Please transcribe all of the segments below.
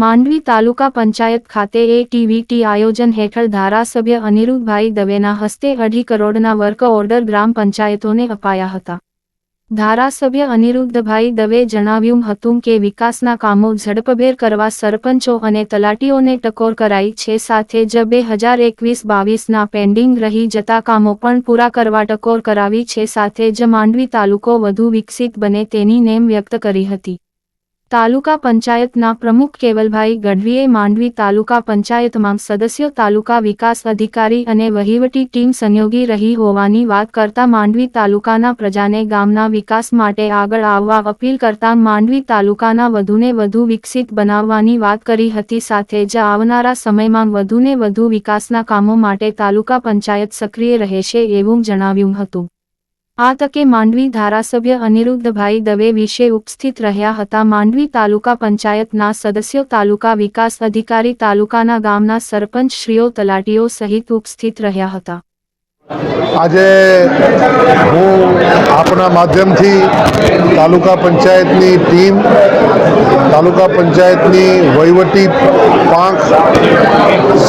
માંડવી તાલુકા પંચાયત ખાતે એટીવીટી આયોજન હેઠળ ધારાસભ્ય અનિરુદ્ધભાઈ દવેના હસ્તે અઢી કરોડના વર્ક ઓર્ડર ગ્રામ પંચાયતોને અપાયા હતા. ધારાસભ્ય અનિરુદ્ધભાઈ દવે જણાવ્યું હતું કે વિકાસના કામો ઝડપભેર કરવા સરપંચો અને તલાટીઓને ટકોર કરાઈ છે, સાથે જ બે હજાર એકવીસ બાવીસના પેન્ડિંગ રહી જતા કામો પણ પૂરા કરવા ટકોર કરાવી છે, સાથે જ માંડવી તાલુકો વધુ વિકસિત બને તેની નેમ વ્યક્ત કરી હતી. તાલુકા પંચાયતના પ્રમુખ કેવલભાઈ ગઢવીએ માંડવી તાલુકા પંચાયતમાં સદસ્ય તાલુકા વિકાસ અધિકારી અને વહીવટી ટીમ સંયોગી રહી હોવાની વાત કરતા માંડવી તાલુકાના પ્રજાને ગામના વિકાસ માટે આગળ આવવા અપીલ કરતા માંડવી તાલુકાના વધુને વધુ વિકસિત બનાવવાની વાત કરી હતી. સાથે જ આવનારા સમયમાં વધુને વધુ વિકાસના કામો માટે તાલુકા પંચાયત સક્રિય રહેશે એવું જણાવ્યું હતું. આ તકે માંડવી ધારાસભ્ય અનિરુદ્ધભાઈ દવે વિશે ઉપસ્થિત રહ્યા હતા. માંડવી તાલુકા પંચાયતના સદસ્યો તાલુકા વિકાસ અધિકારી તાલુકાના ગામના સરપંચ શ્રીઓ તલાટીઓ સહિત ઉપસ્થિત રહ્યા હતા. આજે હું આપના માધ્યમથી તાલુકા પંચાયતની ટીમ, તાલુકા પંચાયતની વહીવટી પાંખ,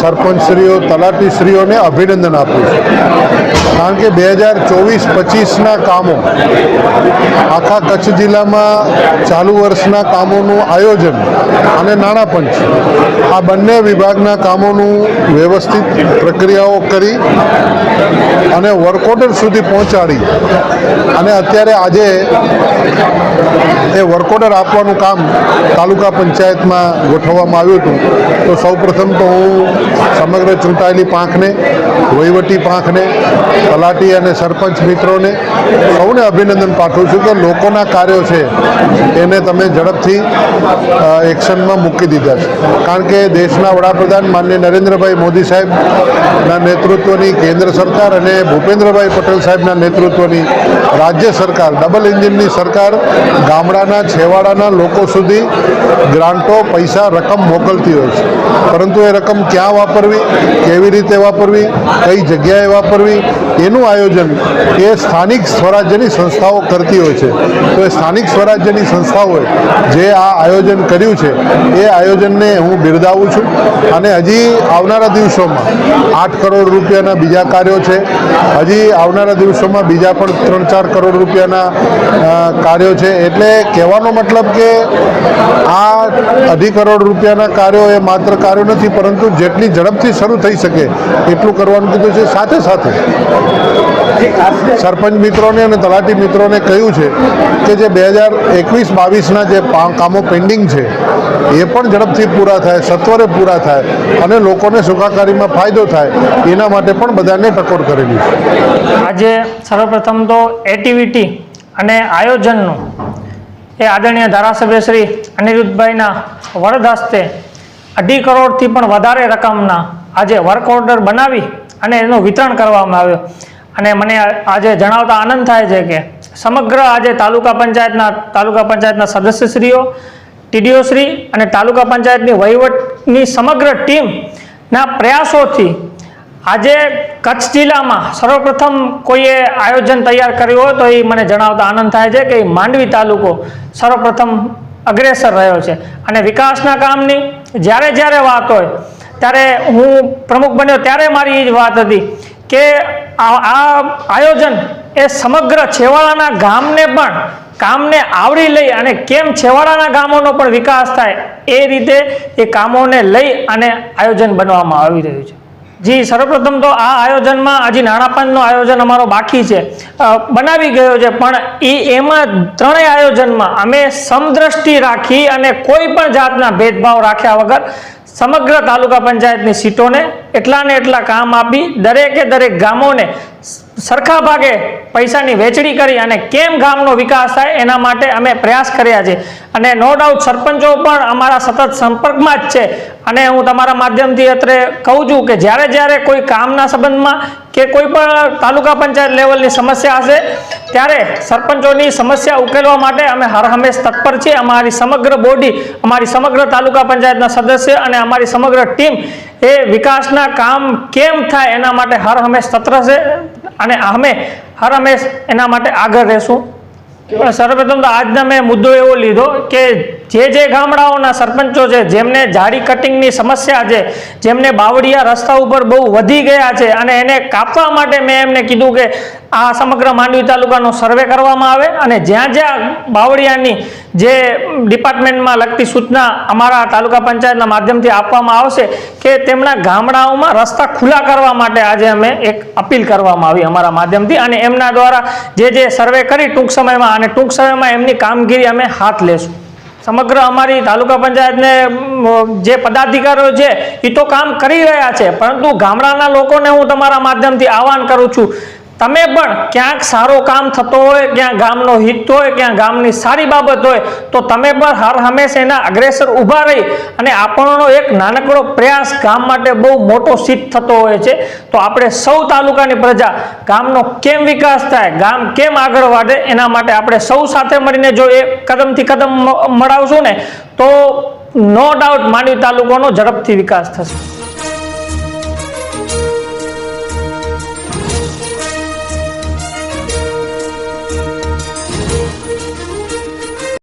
સરપંચશ્રીઓ, તલાટીશ્રીઓને અભિનંદન આપું છું. કારણ કે બે હજાર ચોવીસ, પચીસના કામો આખા કચ્છ જિલ્લામાં ચાલુ વર્ષના કામોનું આયોજન અને નાણાં પંચ આ બંને વિભાગના કામોનું વ્યવસ્થિત પ્રક્રિયાઓ કરી અને વર્ક સુધી પહોંચાડી. અને અત્યારે આજે એ વર્ક આપવાનું કામ તાલુકા પંચાયતમાં ગોઠવવામાં આવ્યું હતું. તો સૌપ્રથમ તો હું સમગ્ર ચૂંટાયેલી પાંખને, વહીવટી પાંખને તલાટી અને સરપંચ મિત્રોને સૌને અભિનંદન પાઠવું છું કે લોકોના કાર્યો છે એને તમે ઝડપથી એક્શનમાં મૂકી દીધા છે. કારણ કે દેશના વડાપ્રધાન માનનીય નરેન્દ્રભાઈ મોદી સાહેબના નેતૃત્વની કેન્દ્ર સરકાર અને ભૂપેન્દ્રભાઈ પટેલ સાહેબના નેતૃત્વની રાજ્ય સરકાર, ડબલ એન્જિનની સરકાર ગામડાના, છેવાડાના લોકો સુધી ગ્રાન્ટો, પૈસા, રકમ મોકલતી હોય છે. પરંતુ એ રકમ ક્યાં વાપરવી, કેવી રીતે વાપરવી, કઈ જગ્યાએ વાપરવી એનું આયોજન એ સ્થાનિક સ્વરાજ્યની સંસ્થાઓ કરતી હોય છે. તો એ સ્થાનિક સ્વરાજ્યની સંસ્થાઓએ જે આ આયોજન કર્યું છે, એ આયોજનને હું બિરદાવું છું. અને હજી આવનારા દિવસોમાં આઠ કરોડ રૂપિયાના બીજા કાર્યો છે. હજી આવનારા દિવસોમાં બીજા પણ ત્રણ ચાર કરોડ રૂપિયાના કાર્યો છે. એટલે કહેવાનો મતલબ કે આ અઢી કરોડ રૂપિયાના કાર્યો એ માત્ર કાર્યો નથી, પરંતુ જેટલી ઝડપથી શરૂ થઈ શકે એટલું કરવાનું કીધું છે. સાથે સાથે સરપંચ મિત્રોને અને તલાટી મિત્રોને કહ્યું છે કે જે બે હજાર એકવીસ, બાવીસના જે કામો પેન્ડિંગ છે, એ પણ ઝડપથી પૂરા થાય, સત્વરે પૂરા થાય અને લોકોને સુખાકારીમાં ફાયદો થાય, એના માટે પણ બધાને ટકોર કરેલી આજે સર્વપ્રથમ તો એક્ટિવિટી અને આયોજનનું એ આદરણીય ધારાસભ્ય શ્રી અનિરુદ્ધભાઈના વરદ હસ્તે અઢી કરોડથી પણ વધારે રકમના આજે વર્ક ઓર્ડર બનાવી અને એનું વિતરણ કરવામાં આવ્યું. અને મને આજે જણાવતા આનંદ થાય છે કે સમગ્ર આજે તાલુકા પંચાયતના તાલુકા પંચાયતના સદસ્યશ્રીઓ ટીડીઓશ્રી અને તાલુકા પંચાયતની વહીવટની સમગ્ર ટીમના પ્રયાસોથી આજે કચ્છ જિલ્લામાં સર્વપ્રથમ કોઈએ આયોજન તૈયાર કર્યું હોય તો એ મને જણાવતા આનંદ થાય છે કે માંડવી તાલુકો સર્વપ્રથમ અગ્રેસર રહ્યો છે. અને વિકાસના કામની જ્યારે જ્યારે વાત હોય ત્યારે હું પ્રમુખ બન્યો ત્યારે મારી એ જ વાત હતી કે આ આયોજન એ સમગ્ર છેવાડાના ગામને પણ કામને આવરી લઈ અને કેમ છેવાડાના ગામોનો પણ વિકાસ થાય એ રીતે એ કામોને લઈ અને આયોજન બનવામાં આવી રહ્યું છે. જી, સર્વપ્રથમ તો આ આયોજનમાં હજી નાણાપંચનું આયોજન અમારો બાકી છે. બનાવી ગયો છે, પણ એ એમાં ત્રણેય આયોજનમાં અમે સમદ્રષ્ટિ રાખી અને કોઈ પણ જાતના ભેદભાવ રાખ્યા વગર સમગ્ર તાલુકા પંચાયતની સીટોને એટલા ને એટલા કામ આપી દરેકે દરેક ગામોને સરખા ભાગે પૈસાની વહેંચણી કરી અને કેમ ગામનો વિકાસ થાય એના માટે અમે પ્રયાસ કર્યા છે. અને નો ડાઉટ સરપંચો પણ અમારા સતત સંપર્કમાં જ છે. અને હું તમારા માધ્યમથી અત્રે કહું છું કે જ્યારે જ્યારે કોઈ કામના સંબંધમાં કે કોઈ પણ તાલુકા પંચાયત લેવલની સમસ્યા હશે, ત્યારે સરપંચોની સમસ્યા ઉકેલવા માટે અમે હર હંમેશ તત્પર છીએ. અમારી સમગ્ર બોડી, અમારી સમગ્ર તાલુકા પંચાયતના સદસ્ય અને અમારી સમગ્ર ટીમ એ વિકાસના કામ કેમ થાય એના માટે હર હંમેશ સત્ર છે અને અમે હર હંમેશ એના માટે આગળ રહેશું. સર્વપ્રથમ તો આજના મેં મુદ્દો એવો લીધો કે જે જે ગામડાઓના સરપંચો છે, જેમને જાળી કટિંગની સમસ્યા છે, જેમને બાવળિયા રસ્તા ઉપર બહુ વધી ગયા છે અને એને કાપવા માટે મેં એમને કીધું કે આ સમગ્ર માંડવી તાલુકાનો સર્વે કરવામાં આવે અને જ્યાં જ્યાં બાવળિયાની જે ડિપાર્ટમેન્ટમાં લગતી સૂચના અમારા તાલુકા પંચાયતના માધ્યમથી આપવામાં આવશે કે તેમના ગામડાઓમાં રસ્તા ખુલ્લા કરવા માટે આજે અમે એક અપીલ કરવામાં આવી અમારા માધ્યમથી અને એમના દ્વારા જે જે સર્વે કરી ટૂંક સમયમાં અને ટૂંક સમયમાં એમની કામગીરી અમે હાથ લેશું. સમગ્ર અમારી તાલુકા પંચાયતને જે પદાધિકારીઓ છે એ તો કામ કરી રહ્યા છે. પરંતુ ગામડાના લોકોને હું તમારા માધ્યમથી આહવાન કરું છું તમે પણ ક્યાંક સારો કામ થતો હોય ક્યાં ગામનો હિત હોય ક્યાં ગામની સારી બાબત હોય, તો તમે પણ હર હંમેશા એના અગ્રેસર ઊભા રહી અને આપણનો એક નાનકડો પ્રયાસ ગામ માટે બહુ મોટો સિદ્ધ થતો હોય છે. તો આપણે સૌ તાલુકાની પ્રજા ગામનો કેમ વિકાસ થાય, ગામ કેમ આગળ વધે એના માટે આપણે સૌ સાથે મળીને જો એ કદમથી કદમ મળાવશું ને, તો નો ડાઉટ માંડવી તાલુકાનો ઝડપથી વિકાસ થશે.